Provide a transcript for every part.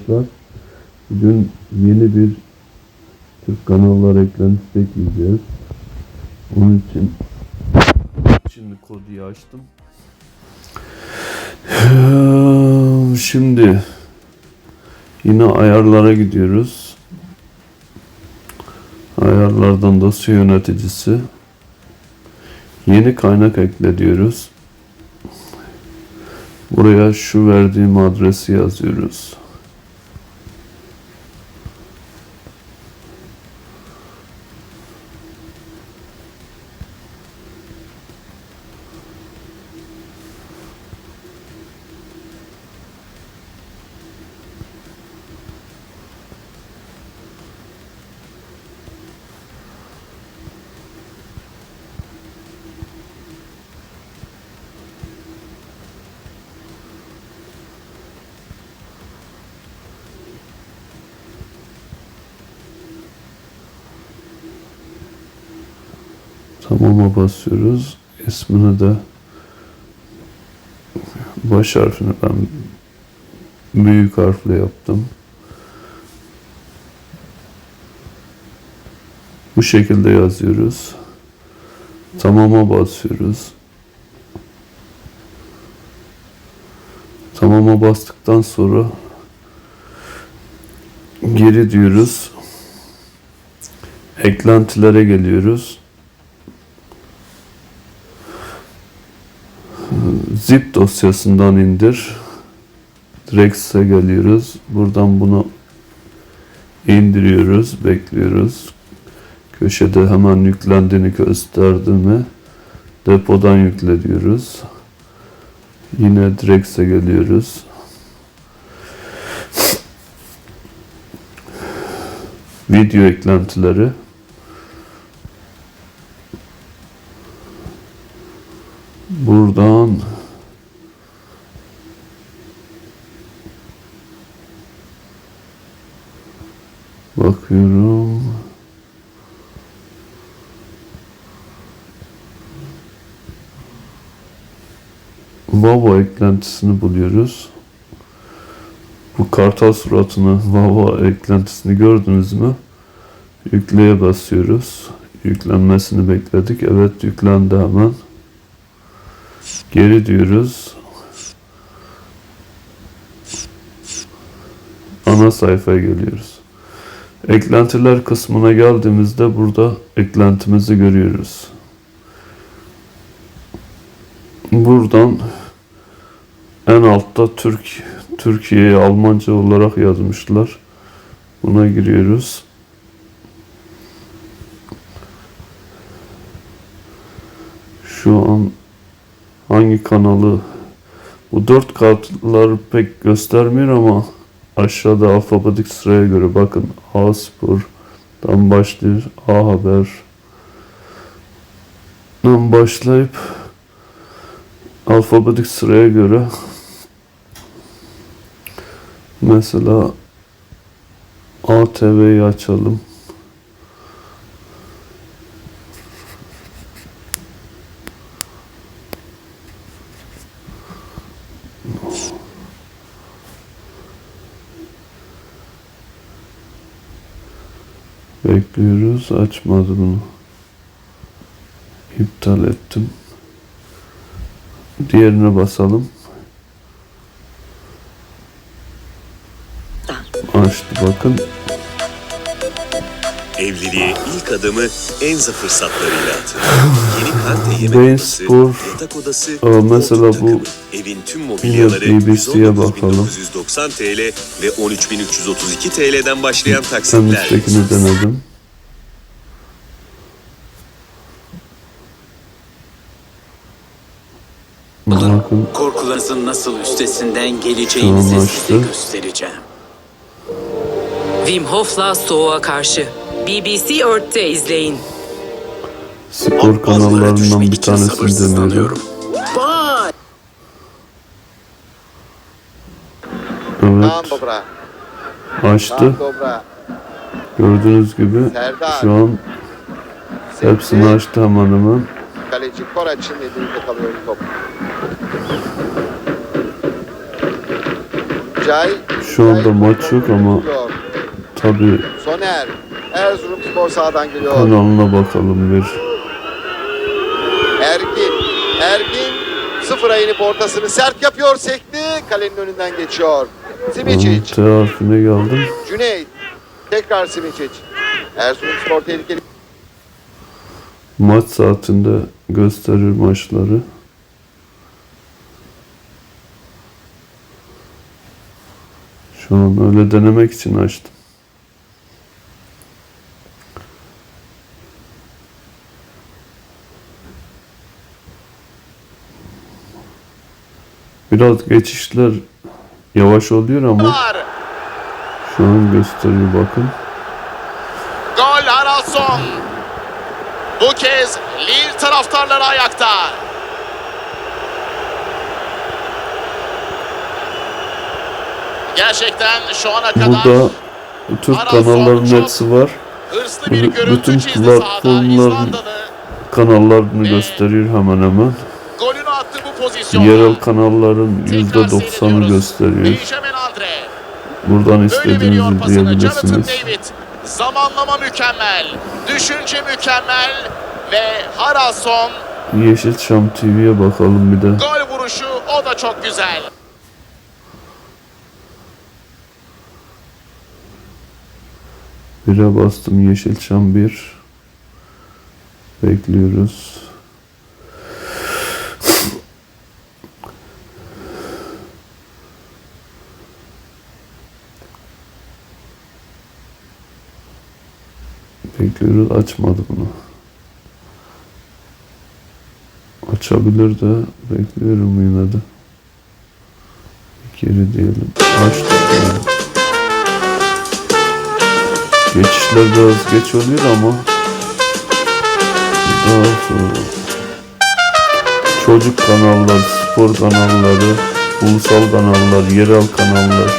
arkadaşlar. Bugün yeni bir Türk kanallar eklentisi ekleyeceğiz. Onun için şimdi kodu açtım. Şimdi yine ayarlara gidiyoruz. Ayarlardan dosya yöneticisi. Yeni kaynak ekle diyoruz. Buraya şu verdiğim adresi yazıyoruz. Tamam'a basıyoruz. İsmini de baş harfini ben büyük harfle yaptım. Bu şekilde yazıyoruz. Tamam'a basıyoruz. Tamam'a bastıktan sonra geri diyoruz. Eklentilere geliyoruz. Zip dosyasından indir. Direkt size geliyoruz. Buradan bunu indiriyoruz. Bekliyoruz. Köşede hemen yüklendiğini gösterdi mi depodan yükle diyoruz. Yine Drex'e geliyoruz. Video eklentileri. Buradan bakıyorum. Vava eklentisini buluyoruz. Bu kartal suratını Vava eklentisini gördünüz mü? Yükleye basıyoruz. Yüklenmesini bekledik. Evet yüklendi hemen. Geri diyoruz. Ana sayfaya geliyoruz. Eklentiler kısmına geldiğimizde burada eklentimizi görüyoruz. Buradan en altta Türk Türkiye'yi Almanca olarak yazmışlar. Buna giriyoruz. Şu an hangi kanalı bu dört kartları pek göstermiyor ama aşağıda alfabetik sıraya göre bakın. A Spor'dan başlıyor A Haber'dan başlayıp alfabetik sıraya göre mesela ATV'yi açalım. Bekliyoruz. Açmadı bunu. İptal ettim. Diğerine basalım. Açtı bakın. Evliliğe ilk adımı Enza fırsatlarıyla atın. Yeni kante yemek odası, Spor, yatak odası, Aa, mesela koltuk bu takımı, evin tüm mobilyaları yine BBC'ye bakalım. 119.990 TL ve 13.332 TL'den başlayan En taksitler. üsttekini denedim. Bakın Korkularınızın nasıl üstesinden geleceğinizi size göstereceğim. Wim Hof'la soğuğa karşı. BBC Earth'te izleyin. spor kanallarından bir tanesini! Tam Evet açtı. Gördüğünüz gibi şu an hepsini açtı hemen hemen. Kaleci Koraç'ın elinde kalıyor top. Şu anda maç yok ama tabi Soner. Erzurum spor sahadan geliyor. kanalına bakalım bir. Ergin. Ergin sıfıra inip ortasını sert yapıyor. Sekti. Kalenin önünden geçiyor. Simicic. T harfine geldim. Cüneyt. Tekrar Simicic. Erzurum spor tehlikeli. Maç saatinde gösterir maçları. Şu an öyle denemek için açtım. Biraz geçişler yavaş oluyor ama şu an gösteriyor bakın. Gol Haralson. Bu kez Lille taraftarları ayakta. Gerçekten şu ana kadar Burada Türk kanallarının hepsi var. görüntü bütün platformların Kanallarını gösteriyor hemen hemen. golünü attı bu pozisyonda. Yerel kanalların Tekrar %90'ı seyrediyoruz. gösteriyor. Buradan istediğinizi. David. Zamanlama mükemmel. Düşünce mükemmel. Ve Haralson Yeşilçam TV'ye bakalım bir de. gol vuruşu o da çok güzel. Bire bastım Yeşilçam 1. Bekliyoruz. Bekliyoruz. Açmadı bunu. Açabilir de bekliyorum yine de. Geri diyelim. Açtık yani. Geçişler biraz geç oluyor ama daha sonra çocuk kanallar, spor kanalları, ulusal kanallar, yerel kanallar,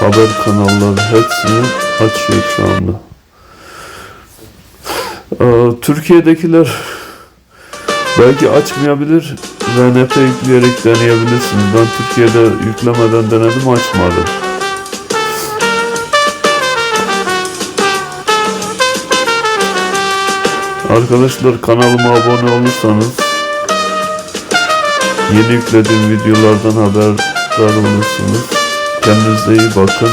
haber kanalları hepsini açıyor şu anda. Ee, Türkiye'dekiler belki açmayabilir. RNP yükleyerek deneyebilirsiniz. Ben Türkiye'de yüklemeden denedim açmadı. Arkadaşlar kanalıma abone olursanız yeni yüklediğim videolardan haberdar olursunuz. Kendinize iyi bakın.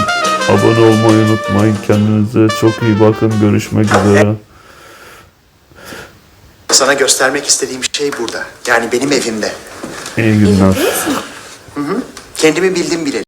Abone olmayı unutmayın. Kendinize çok iyi bakın. Görüşmek üzere. Sana göstermek istediğim şey burada. Yani benim evimde. İyi günler. Kendimi bildim bile.